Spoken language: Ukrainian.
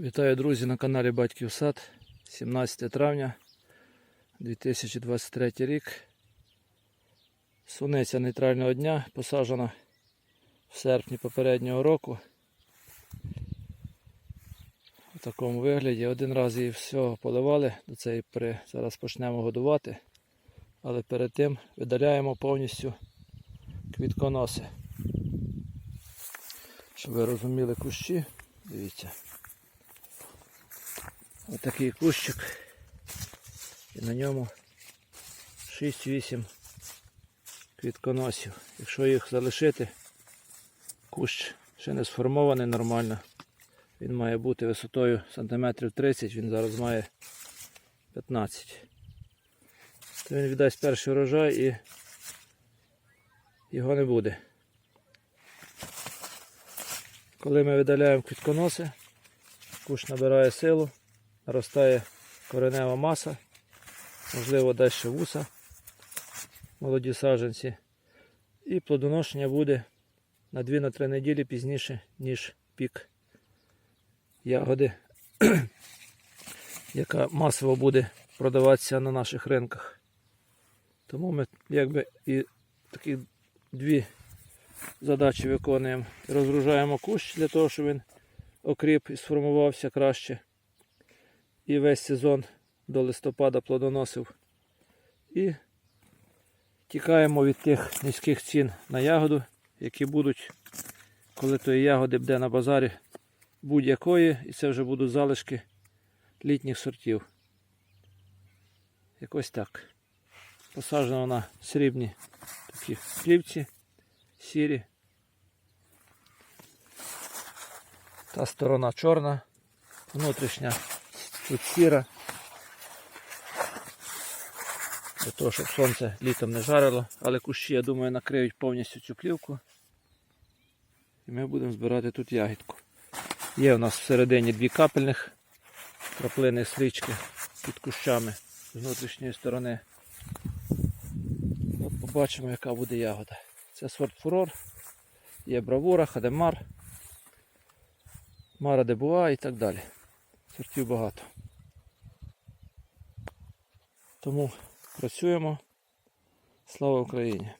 Вітаю, друзі, на каналі Батьків Сад. 17 травня 2023 рік. Суниця нейтрального дня посаджена в серпні попереднього року. У такому вигляді. Один раз її все поливали, до цієї при зараз почнемо годувати. Але перед тим видаляємо повністю квітконоси. Щоб ви розуміли кущі, дивіться. Отакий кущик. І на ньому 6-8 квітконосів. Якщо їх залишити, кущ ще не сформований нормально. Він має бути висотою сантиметрів 30, він зараз має 15. То він віддасть перший урожай і його не буде. Коли ми видаляємо квітконоси, кущ набирає силу наростає коренева маса, можливо, ще вуса, молоді саджанці. І плодоношення буде на 2-3 неділі пізніше, ніж пік ягоди, яка масово буде продаватися на наших ринках. Тому ми якби і такі дві задачі виконуємо. Розгружаємо кущ для того, щоб він окріп і сформувався краще і весь сезон до листопада плодоносив. І тікаємо від тих низьких цін на ягоду, які будуть, коли тої ягоди буде на базарі будь-якої, і це вже будуть залишки літніх сортів. Якось так. Посаджена на срібні такі плівці, сірі. Та сторона чорна, внутрішня Тут сіра. Для того, щоб сонце літом не жарило, але кущі, я думаю, накриють повністю цю плівку. І ми будемо збирати тут ягідку. Є у нас всередині дві капельних краплини стрічки під кущами з внутрішньої сторони. От побачимо, яка буде ягода. Це сорт фурор, є бравура, хадемар, мара дебуа і так далі. Сортів багато. Тому працюємо. Слава Україні!